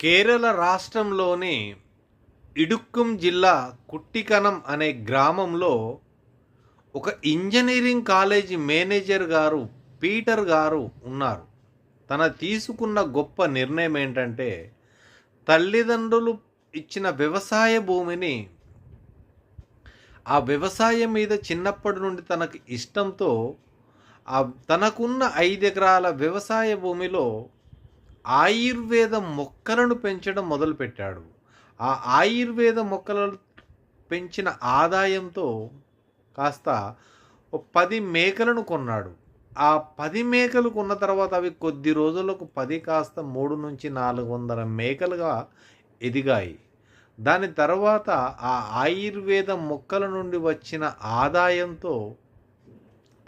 కేరళ రాష్ట్రంలోని ఇడుక్కుం జిల్లా కుట్టికనం అనే గ్రామంలో ఒక ఇంజనీరింగ్ కాలేజీ మేనేజర్ గారు పీటర్ గారు ఉన్నారు. తన తీసుకున్న గొప్ప నిర్ణయం ఏంటంటే తల్లిదండ్రులు ఇచ్చిన వ్యవసాయ భూమిని ఆ వ్యవసాయం మీద చిన్నప్పటి నుండి తనకు ఇష్టంతో ఆ తనకున్న ఐదు ఎకరాల వ్యవసాయ భూమిలో ఆయుర్వేద మొక్కలను పెంచడం మొదలుపెట్టాడు. ఆ ఆయుర్వేద మొక్కలను పెంచిన ఆదాయంతో కాస్త పది మేకలను కొన్నాడు. ఆ పది మేకలు కొన్న తర్వాత అవి కొద్ది రోజులకు పది కాస్త మూడు నుంచి నాలుగు వందల మేకలుగా ఎదిగాయి. దాని తర్వాత ఆ ఆయుర్వేద మొక్కల నుండి వచ్చిన ఆదాయంతో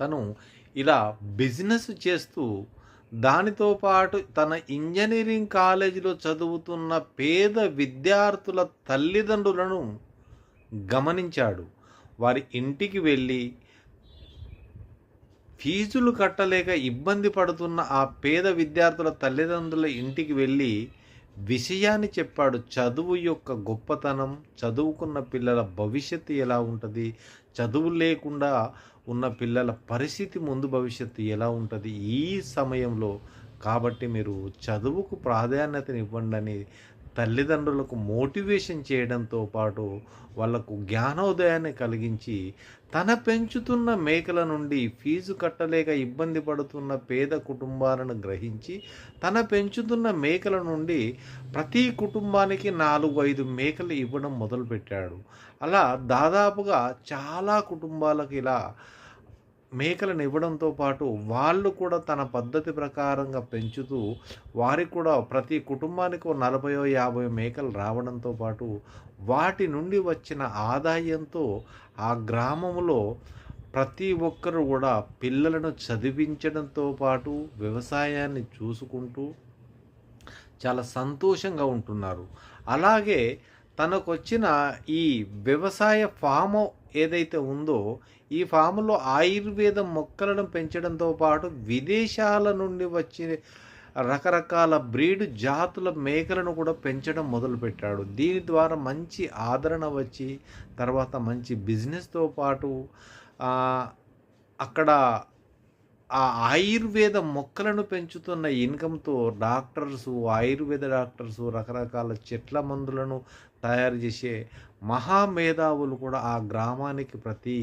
తను ఇలా బిజినెస్ చేస్తూ దానితో పాటు తన ఇంజనీరింగ్ కాలేజీలో చదువుతున్న పేద విద్యార్థుల తల్లిదండ్రులను గమనించాడు. వారి ఇంటికి వెళ్ళి ఫీజులు కట్టలేక ఇబ్బంది పడుతున్న ఆ పేద విద్యార్థుల తల్లిదండ్రుల ఇంటికి వెళ్ళి విషయాన్ని చెప్పాడు. చదువు యొక్క గొప్పతనం చదువుకున్న పిల్లల భవిష్యత్తు ఎలా ఉంటుంది? చదువు లేకుండా ఉన్న పిల్లల పరిస్థితి ముందు భవిష్యత్తు ఎలా ఉంటుంది? ఈ సమయంలో కాబట్టి మీరు చదువుకు ప్రాధాన్యతనివ్వండి అని తల్లిదండ్రులకు మోటివేషన్ చేయడంతో పాటు వాళ్ళకు జ్ఞానోదయాన్ని కలిగించి తన పెంచుతున్న మేకల నుండి ఫీజు కట్టలేక ఇబ్బంది పడుతున్న పేద కుటుంబాలను గ్రహించి తన పెంచుతున్న మేకల నుండి ప్రతి కుటుంబానికి నాలుగు ఐదు మేకలు ఇవ్వడం మొదలుపెట్టాడు. అలా దాదాపుగా చాలా కుటుంబాలకు ఇలా మేకలను ఇవ్వడంతో పాటు వాళ్ళు కూడా తన పద్ధతి ప్రకారంగా పెంచుతూ వారికి కూడా ప్రతి కుటుంబానికి నలభయో యాభై మేకలు రావడంతో పాటు వాటి నుండి వచ్చిన ఆదాయంతో ఆ గ్రామంలో ప్రతి ఒక్కరు కూడా పిల్లలను చదివించడంతో పాటు వ్యవసాయాన్ని చూసుకుంటూ చాలా సంతోషంగా ఉంటున్నారు. అలాగే తనకొచ్చిన ఈ వ్యవసాయ ఫాము ఏదైతే ఉందో ఈ ఫాములో ఆయుర్వేద మొక్కలను పెంచడంతో పాటు విదేశాల నుండి వచ్చే రకరకాల బ్రీడ్ జాతుల మేకలను కూడా పెంచడం మొదలుపెట్టాడు. దీని ద్వారా మంచి ఆదరణ వచ్చి తర్వాత మంచి బిజినెస్తో పాటు అక్కడ ఆ ఆయుర్వేద మొక్కలను పెంచుతున్న ఇన్కంతో డాక్టర్స్ ఆయుర్వేద డాక్టర్స్ రకరకాల చెట్ల మందులను తయారు చేసే మహామేధావులు కూడా ఆ గ్రామానికి ప్రతి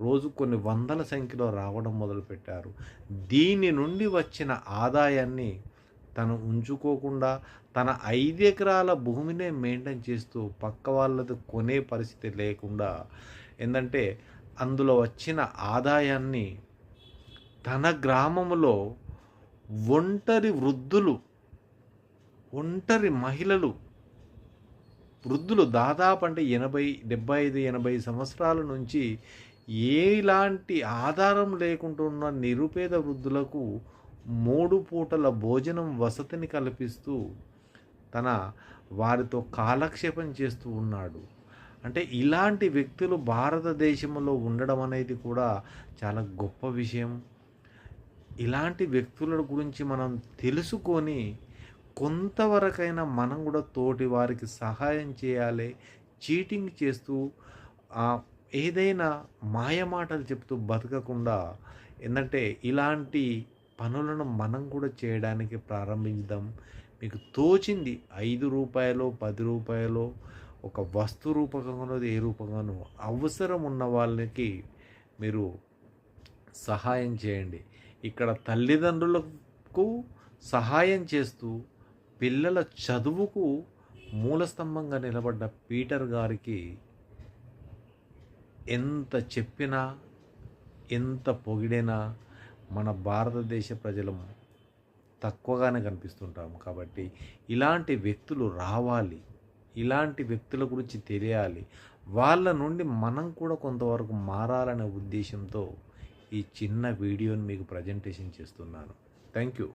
రోజు కొన్ని వందల సంఖ్యలో రావడం మొదలుపెట్టారు. దీని నుండి వచ్చిన ఆదాయాన్ని తను ఉంచుకోకుండా తన ఐదు ఎకరాల భూమినే మెయింటైన్ చేస్తూ పక్క వాళ్ళది కొనే పరిస్థితి లేకుండా ఏంటంటే అందులో వచ్చిన ఆదాయాన్ని తన గ్రామంలో ఒంటరి వృద్ధులు ఒంటరి మహిళలు వృద్ధులు దాదాపు అంటే ఎనభై డెబ్బై ఐదు ఎనభై సంవత్సరాల నుంచి ఏలాంటి ఆధారం లేకుండా నిరుపేద వృద్ధులకు మూడు పూటల భోజనం వసతిని కల్పిస్తూ తన వారితో కాలక్షేపం చేస్తూ ఉన్నాడు. అంటే ఇలాంటి వ్యక్తులు భారతదేశంలో ఉండడం అనేది కూడా చాలా గొప్ప విషయం. ఇలాంటి వ్యక్తుల గురించి మనం తెలుసుకొని కొంతవరకైనా మనం కూడా తోటి వారికి సహాయం చేయాలి చీటింగ్ చేస్తూ ఏదైనా మాయమాటలు చెప్తూ బతకకుండా ఏంటంటే ఇలాంటి పనులను మనం కూడా చేయడానికి ప్రారంభించదాం మీకు తోచింది ఐదు రూపాయలు పది రూపాయలు ఒక వస్తు రూపకంగానో ఏ రూపంగానో అవసరం ఉన్న వాళ్ళకి మీరు సహాయం చేయండి. ఇక్కడ తల్లిదండ్రులకు సహాయం చేస్తూ పిల్లల చదువుకు మూలస్తంభంగా నిలబడ్డ పీటర్ గారికి ఎంత చెప్పినా ఎంత పొగిడైనా మన భారతదేశ ప్రజలు తక్కువగానే కనిపిస్తుంటాము. కాబట్టి ఇలాంటి వ్యక్తులు రావాలి. ఇలాంటి వ్యక్తుల గురించి తెలియాలి. వాళ్ళ నుండి మనం కూడా కొంతవరకు మారాలనే ఉద్దేశంతో ఈ చిన్న వీడియోని మీకు ప్రజెంటేషన్ చేస్తున్నాను. Thank you